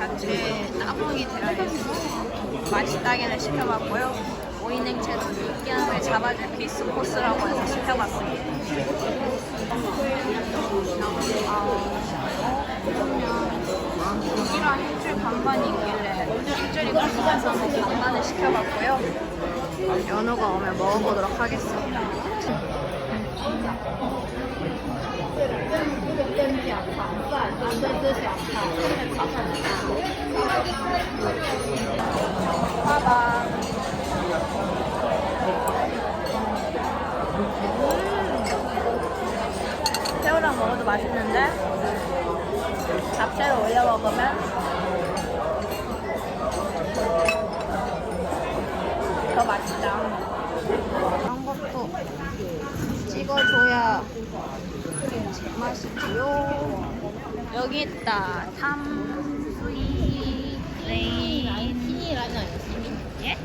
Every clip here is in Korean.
자체 따봉이 되어있고 맛있다기는 시켜봤고요. 오이냉채도 느끼함을 잡아줄 필수 코스라고 해서 시켜봤습니다. 아, 고기랑 일줄 반반이 있길래 일줄이 빠지면서 반반을 시켜봤고요. 연어가 오면 먹어보도록 하겠습니다. 봐봐. 음. 새우랑 먹어도 맛있는데 잡채를 올려 먹으면 더 맛있다. 이런 것도 찍어줘야 맛있지요. 여기 있다. 탐수이 레인. 신이라잖아요, 신이. 예?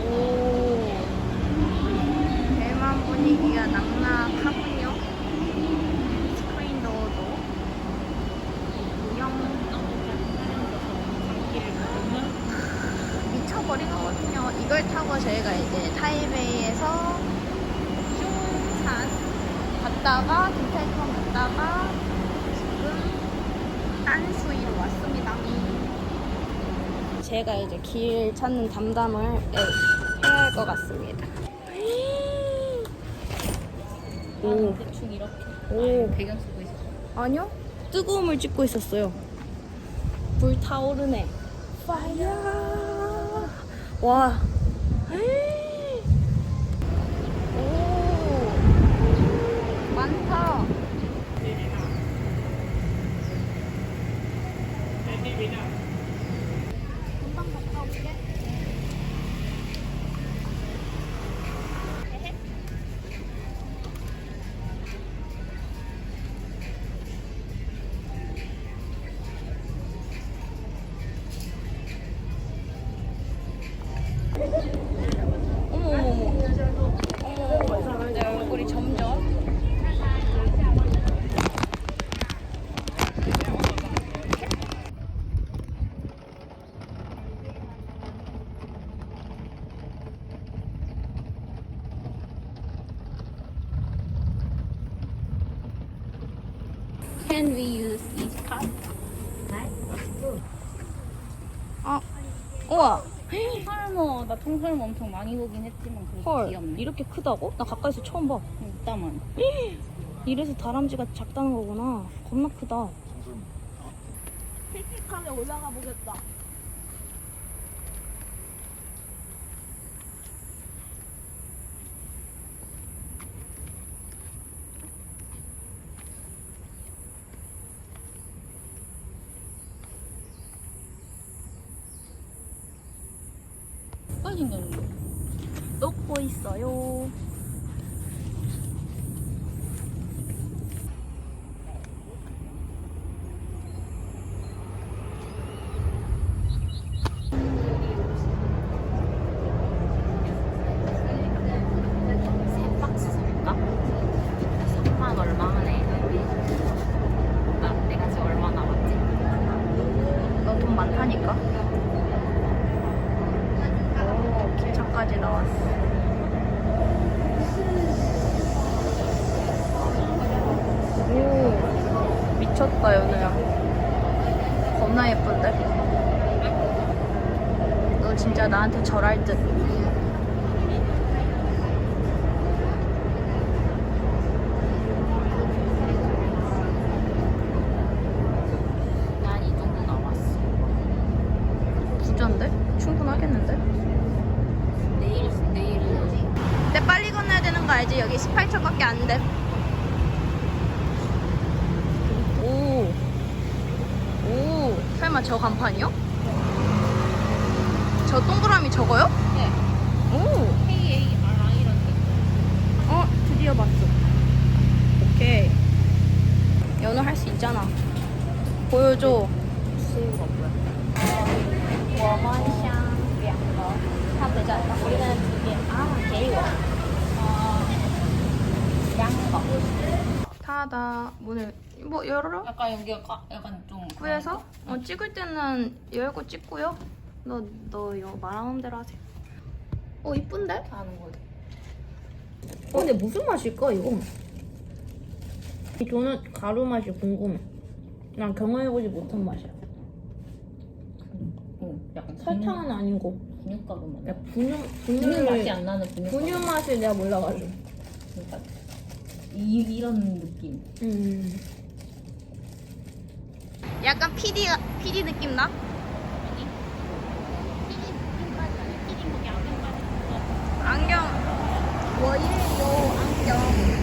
오, 대만 분위기가 낙낙하군요. 스크린도어도 영 미쳐버린 거거든요. 이걸 타고 저희가 이제 타이베이에서 쭝산 갔다가 김탈성 갔다가 지금 안수이로 왔습니다. 제가 이제 길 찾는 담담을 네, 해야 할 것 같습니다. 오, 대충 이렇게. 오. 배경 쓰고 있어. 아니요. 뜨거움을 찍고 있었어요. 불 타오르네. 파이어. 와. 에이. 오. 많다. 금방 갔다 올게. 어머 어머 어머. 어머 내 얼굴이 점점. Can we use this cup? 아, 우와. 통설모, 엄청 많이 보긴 했지만 그래도 헐, 귀엽네. 이렇게 크다고? 나 가까이서 처음 봐. 이따만. 이래서 다람쥐가 작다는 거구나. 겁나 크다. 픽픽하게 올라가 보겠다. 빨리 생겼는데. 녹고 있어요. 세 박스 살까? 3만 얼마 하네. 나, 내가 지금 얼마 남았지? 너 돈 많다니까. 오, 기차까지 나왔어. 오, 미쳤다, 연우야. 겁나 예쁜데? 너 진짜 나한테 절할 듯. 난 이 정도 남았어. 부자인데? 충분하겠는데? 내일, 내일은. 근데 빨리 건너야 되는 거 알지? 여기 18초밖에 안 돼. 오. 오. 설마 저 간판이요? 저 동그라미 저거요? 네. 오. K-A-R-I라는 어, 드디어 봤어. 오케이. 연어 할 수 있잖아. 보여줘. 수유가 뭐야? 워먼샹两个다 되지 않나? 우리는 두 개. 아, 개이워. 양거. 타다 문을 뭐 열어라? 약간 여기가 약간 좀 구해서 어, 찍을 때는 열고 찍고요. 너 너 이거 말하는 대로 하세요. 어 이쁜데? 하는 거지. 어, 근데 무슨 맛일까 이거? 이 도넛 가루 맛이 궁금해. 난 경험해보지 못한 맛이야. 응, 약간 설탕은 아니고, 분유가루 맛. 야 분유 분유 분유 맛이 안 나는 분유. 분유 맛을 내가 몰라가지고. 그러니까 이 이런 느낌. 음. 약간 PD PD 느낌 나? 안경. 뭐예요 안경?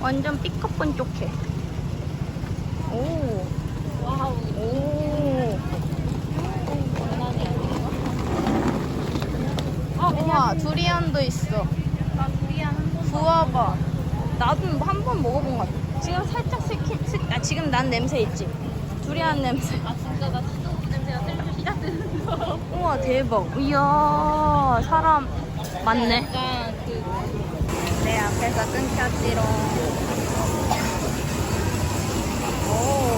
완전 삐껍 번쩍해. 오. 와우. 오. 아, 우와, 두리안도 있어. 구워봐. 나도 한 번 먹어본 것 같아. 지금 살짝 스킨, 스, 아, 지금 난 냄새 있지? 두리안 냄새. 아 진짜 나 치즈 냄새가 슬슬 시작되는 거. 우와, 대박. 이야, 사람 많네. 그내 앞에서 끊겼지롱. 오.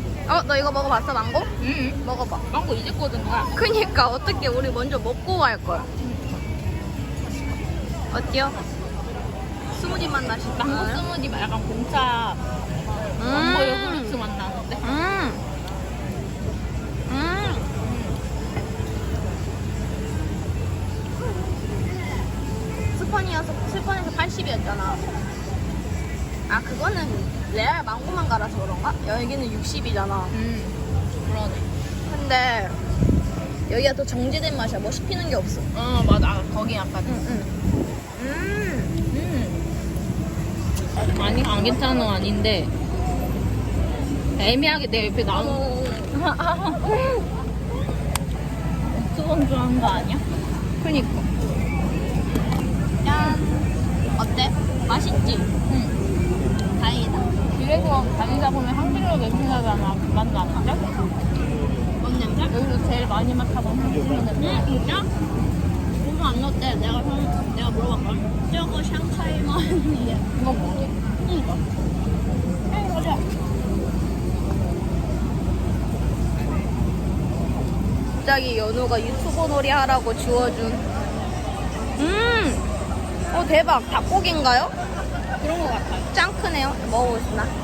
어, 너 이거 먹어봤어, 망고? 음, 먹어봐. 망고 이제 꽂은 거야. 그니까 어떻게 우리 먼저 먹고 갈 거야? 어때요? 스무디 맛 나시나요? 망고 스무디 막 약간 공차 망고 요구르트 음. 맛 나는데. 음. 음. 스펀이어서 스펀에서 80이었잖아. 아 그거는 레알 망고만 갈아서 그런가? 여기는 60이잖아. 음, 그러네. 근데 여기가 더 정제된 맛이야. 뭐 씹히는 게 없어. 어 맞아. 아, 거기 약간. 응, 응. 음. 음. 아니 안 괜찮은 건 아닌데 애매하게 내 옆에 나무 수건 좋아한 거 아니야? 그니까. 짠. 어때? 맛있지? 길에서 다니다 보면 향신료 냄새 나잖아. 맛 나는데? 뭔 냄새? 여기서 제일 많이 맡아본 향신료 냄새. 응, 진짜? 고무 안 넣었대. 내가 형, 내가 물어봤거든. 저거 샹차이 맛이야. 이거 뭐지? 응, 맞아. 갑자기 연우가 유튜버 놀이 하라고 지워준. 음! 어, 대박. 닭고기인가요? 그런 거 같아요. 짱 크네요. 먹어보겠습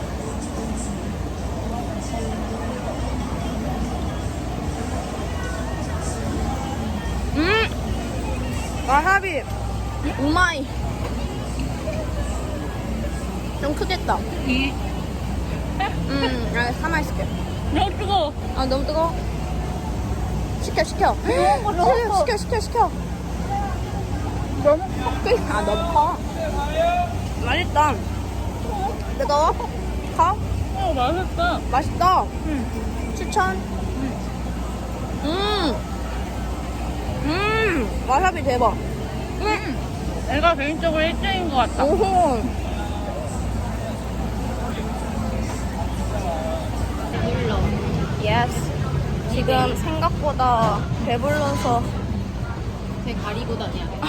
와사비! 우마이! 좀 크겠다. 이 음, 아, 가만히 있을게. 너무 뜨거워. 아, 너무 뜨거워? 시켜, 시켜. 시켜, 시켜, 시켜, 시켜. 너무 커. 아, 너무 커. 맛있다. 뜨거워? 커? 어 맛있다. 맛있다. 추천. 음. 음. 와사비 대박. 음. 내가 개인적으로 1등인 것 같다. 오호. 배불러. 예스. 지금 생각보다 배불러서 배 가리고 다녀야겠다.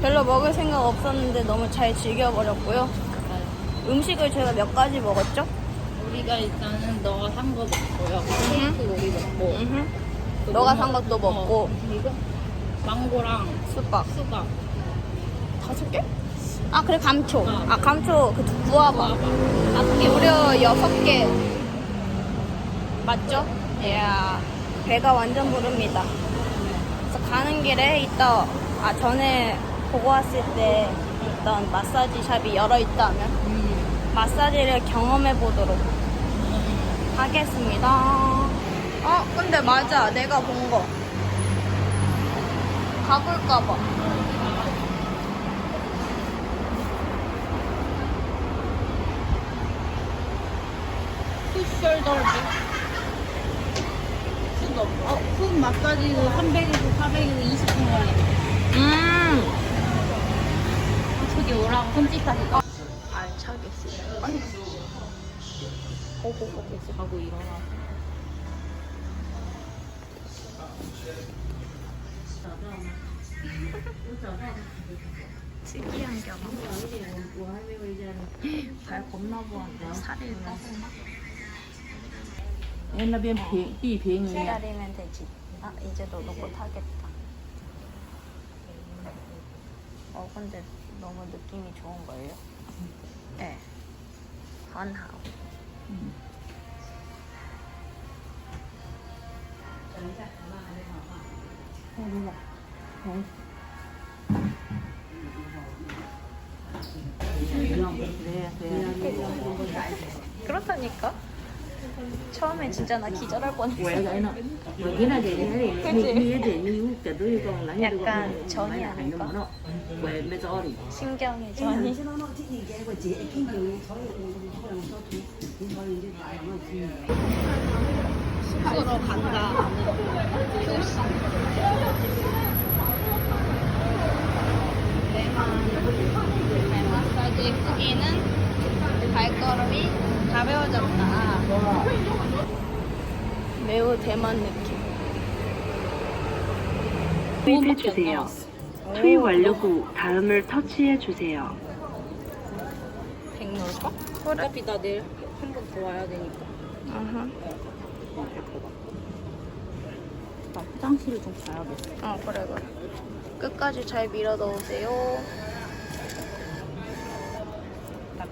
별로 먹을 생각 없었는데 너무 잘 즐겨버렸고요. 음식을 제가 몇 가지 먹었죠? 우리가 일단은 너가 산 거 먹고요. 케이크 우리 먹고. 또 너가 뭐산 것도 먹- 먹고. 어, 그리고 망고랑 수박. 수박. 다섯 개? 아, 그래, 감초. 어. 아, 감초 그 구워봐. 앞에 무려 여섯 개. 맞죠? 예. 배가 완전 부릅니다. 그래서 가는 길에 이따 아 전에 보고 왔을 때 있던 마사지 샵이 열어 있다면 마사지를 경험해 보도록 하겠습니다. 어 근데 맞아 내가 본 거. 가볼까봐. 풋숄더지. 수도 어, 풋 마사지도 300에서 400에서 20분 걸려. 음. 저기 오라고 흠집하지. 알차게 쓰. 호호호호 하고 일어나. 특이한 경험. 발 겁나 부한데 살이 빠지나? 옛날 비행 비 비행이야. 기다리면 되지. 아 이제 너 로봇 하겠다 어 근데 너무 느낌이 좋은 거예요? 네. 건하우. 음. 어, 몰라. 그렇다니까. 처음에 진짜 나 기절할 뻔했어. 약간 전이 아닐까? 신경이 전이. 숙소로 간다. 표시. 대만 마사지 후기는 발걸음이 가벼워졌다. 매우 대만 느낌. 투입해 주세요. 투입 완료 후 다음을 터치해 주세요. 백놀까? 어차피 나 내일 한 번 더 와야 되니까. 아하. 나 화장실을 좀 가야겠어. 어 그래 그래. 끝까지 잘 밀어 넣으세요. 나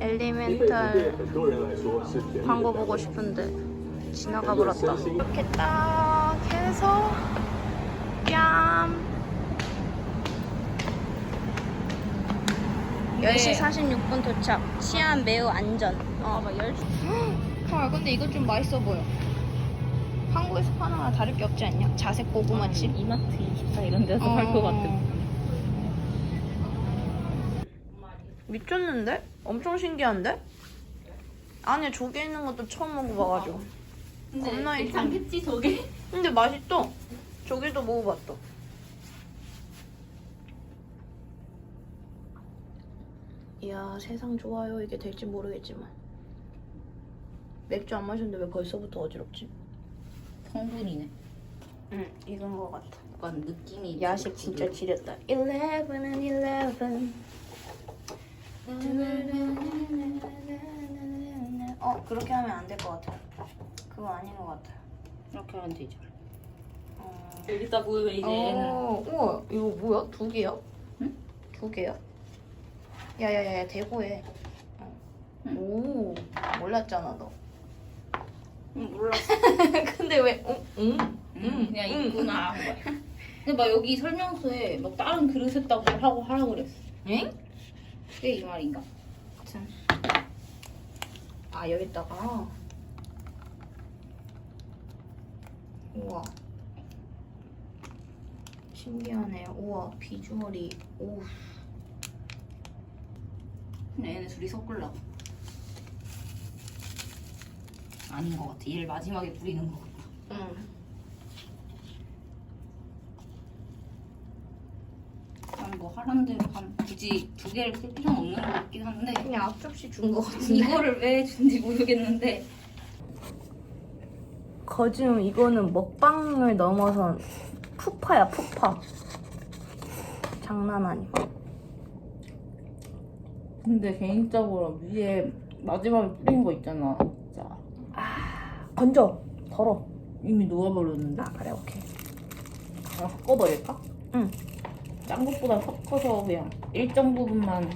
엘리멘탈 광고 보고 싶은데 지나가 버렸다. 이렇게 딱 해서 뺨 10시 46분 도착. 치안 매우 안전. 어, 막 10시. 헐, 근데 이거 좀 맛있어 보여. 한국에서 파는 거랑 다를 게 없지 않냐? 자색 고구마칩. 아, 이마트 24 이런 데서 어... 팔것 같은. 미쳤는데? 엄청 신기한데? 안에 조개 있는 것도 처음 먹어봐가지고. 겁나 이상. 괜찮겠지 저게? 근데 맛있어. 조개도 먹어봤어. 이야 세상 좋아요. 이게 될지 모르겠지만. 맥주 안 마셨는데 왜 벌써부터 어지럽지? 성분이네. 응, 익은 것 같아. 약간 느낌이 야식 진짜 지렸다. 11은 11. 어, 그렇게 하면 안 될 것 같아. 그거 아닌 것 같아. 이렇게 하면 되죠. 어... 여기다 보면 이제 어, 우와, 이거 뭐야? 두 개야? 응? 두 개야? 야야야, 대고해. 어. 오, 몰랐잖아 너. 응, 몰라. 근데 왜? 어? 응? 응, 그냥 있구나. 한 거야. 근데 막 여기 설명서에 막 다른 그릇에다고 하고 하라 그랬어. 응? 그게 이 말인가? 아무튼. 아 여기다가. 우와. 신기하네요. 우와 비주얼이 오. 근데 얘네 둘이 섞으려고. 아닌 것 같아. 얘를 마지막에 뿌리는 것 같아. 응. 난 뭐 하라는 대로 한 굳이 두 개를 쓸 필요는 없는 것 같긴 한데 그냥 앞접시 준 거 같은데. 이거를 왜 준지 모르겠는데 거즘 이거는 먹방을 넘어선 푸파야 푸파. 장난 아니고. 근데 개인적으로 위에 마지막에 뿌린 거 있잖아. 자, 건져. 덜어. 이미 녹아버렸는데. 아 그래 오케이. 그냥 섞어버릴까? 응. 짠 것보다 섞어서 그냥 일정 부분만.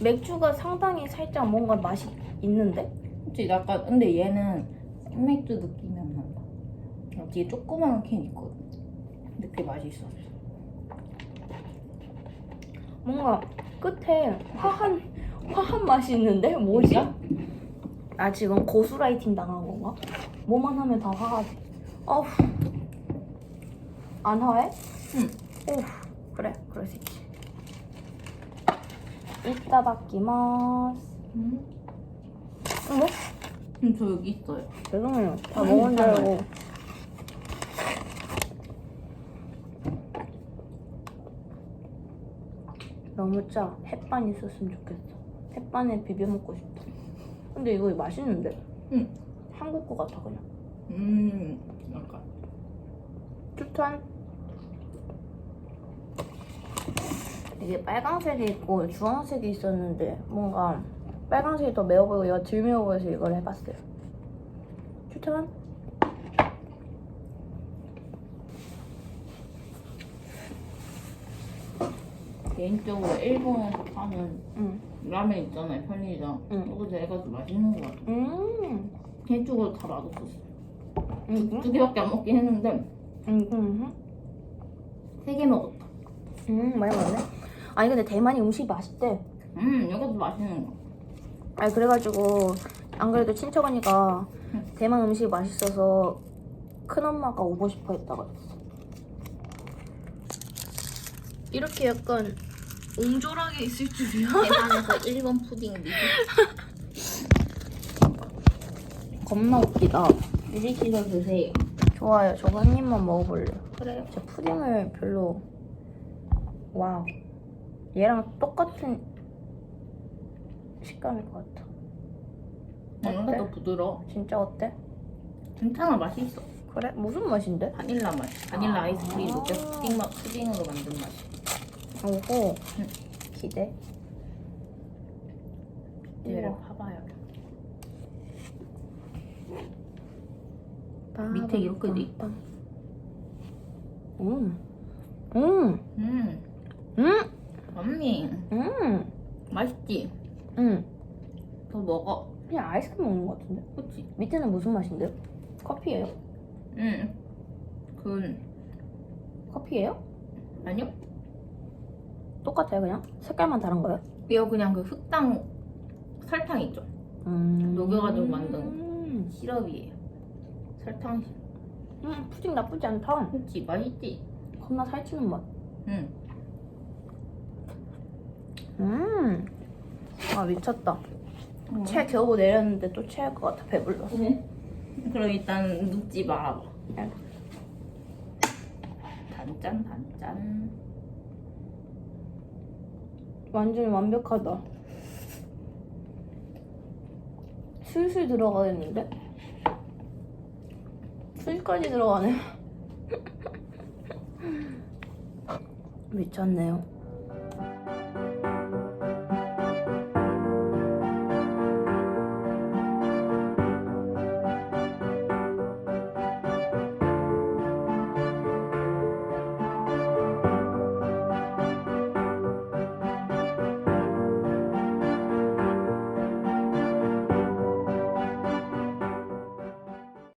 맥주가 상당히 살짝 뭔가 맛이 있는데? 그치, 약간, 근데 얘는 생맥주 느낌이 안 난다. 어, 뒤에 조그마한 캔 있거든. 근데 그게 맛있어. 뭔가 끝에 화한 화한 맛이 있는데 뭐지? 나 지금 고수라이팅 당한 건가? 뭐만 하면 다 화가 돼. 어후. 안 화해? 응. 오 그래 그럴 수 있지. 이따다키마스. 응? 뭐? 음, 저 여기 있어요. 죄송해요. 다 아니, 먹은 줄. 알고. 너무 짜. 햇반 있었으면 좋겠어. 햇반에 비벼 먹고 싶다. 근데 이거 맛있는데? 응. 한국 거 같아 그냥. 음, 약간. 추천. 이게 빨강색이 있고 주황색이 있었는데 뭔가 빨강색이 더 매워 보이고 얘가 덜 매워 보여서 이걸 해봤어요. 추천. 개인적으로 일본에서 파는 응. 라면 있잖아요, 편의점. 응. 그거 더 맛있는 것 같아. 음. 개인적으로 다 맛없었어. 음. 두 개밖에 안 먹긴 했는데, 음. 음. 세개 먹었다. 음. 많이 먹네. 아니 근데 대만이 음식 맛있대. 음, 이것도 맛있는 거. 아니 그래가지고 안 그래도 친척 언니가 대만 음식 맛있어서 큰 엄마가 오고 싶어 했다고 했어. 이렇게 약간 옹졸하게 있을 줄이야? 대만에서 일본 푸딩 리뷰. 겁나 웃기다. 리시키서 드세요. 좋아요. 저거 한 입만 먹어볼래요. 그래요. 제 푸딩을 별로 와우 얘랑 똑같은 식감일 것 같아. 뭔가 더 부드러워. 진짜 어때? 괜찮아, 맛있어. 그래? 무슨 맛인데? 바닐라 맛. 바닐라 아이스크림 녹여 푸딩 맛, 푸딩으로 만든 맛. 오호 응. 기대. 얘를 우와. 봐봐요. 밑에 이렇게 돼 있다. 음. 음. 음, 음. 언니. 음. 맛있지? 음. 더 먹어. 그냥 아이스크림 먹는 것 같은데? 그치? 밑에는 무슨 맛인데요? 커피예요? 응. 그, 커피예요? 아니요? 똑같아요 그냥? 색깔만 다른 거예요? 이거 그냥 그 흑당 설탕 있죠? 음. 녹여가지고 만든 음. 시럽이에요. 설탕 시럽. 음, 푸딩 나쁘지 않다. 그치? 맛있지? 겁나 살찌는 맛. 응. 음. 아 미쳤다. 음. 채 겨우 내렸는데 또 체할 것 같아 배불러서. 그럼 일단 눕지 말아봐. 네. 단짠, 단짠. 완전 완벽하다. 술술 들어가겠는데? 술까지 들어가네. 미쳤네요.